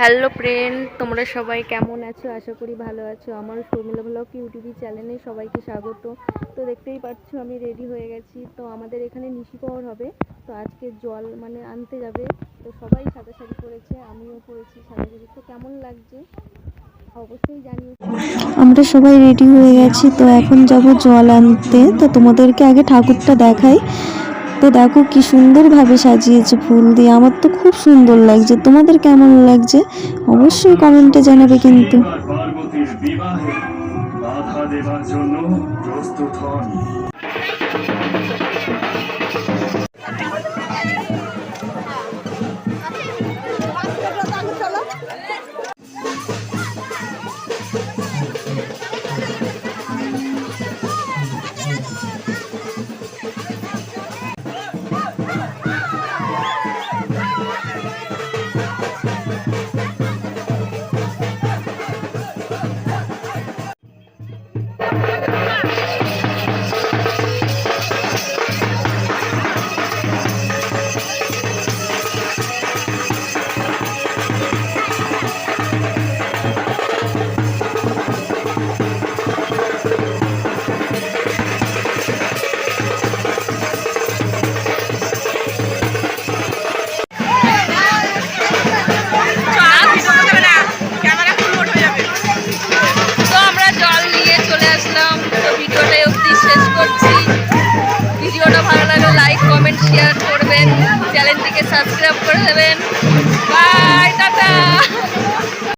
Hello friend তোমরা সবাই কেমন আছো? আশা করি ভালো আছো। আমার শর্মিলা ব্লগ ইউটিউব চ্যানেলে সবাইকে স্বাগত। তো দেখতেই পাচ্ছ, আমি রেডি হয়ে গেছি। তো আমাদের এখানে নিশি পাওয়ার হবে। তো আজকে জল মানে আনতে যাবে। তো সবাই সাদা শাড়ি পরেছে আমিও পরেছি সাদা শাড়ি তো কেমন লাগছে? অবশ্যই জানিও। আমরা সবাই রেডি হয়ে গেছি। তো এখন যাব জল আনতে। তো তোমাদেরকে আগে ঠাকুরটা দেখাই। তো দেখো কি সুন্দরভাবে সাজিয়েছে ফুল দিয়ে। আমার তো খুব সুন্দর লাগছে। তোমাদের কেমন লাগছে? অবশ্যই কমেন্টে জানাবে কিন্তু। দেবার জন্য প্রস্তুত হন। করছি। ভিডিওটা ভালো লাগলে লাইক কমেন্ট শেয়ার করবেন। চ্যানেলটিকে সাবস্ক্রাইব করে দেবেন।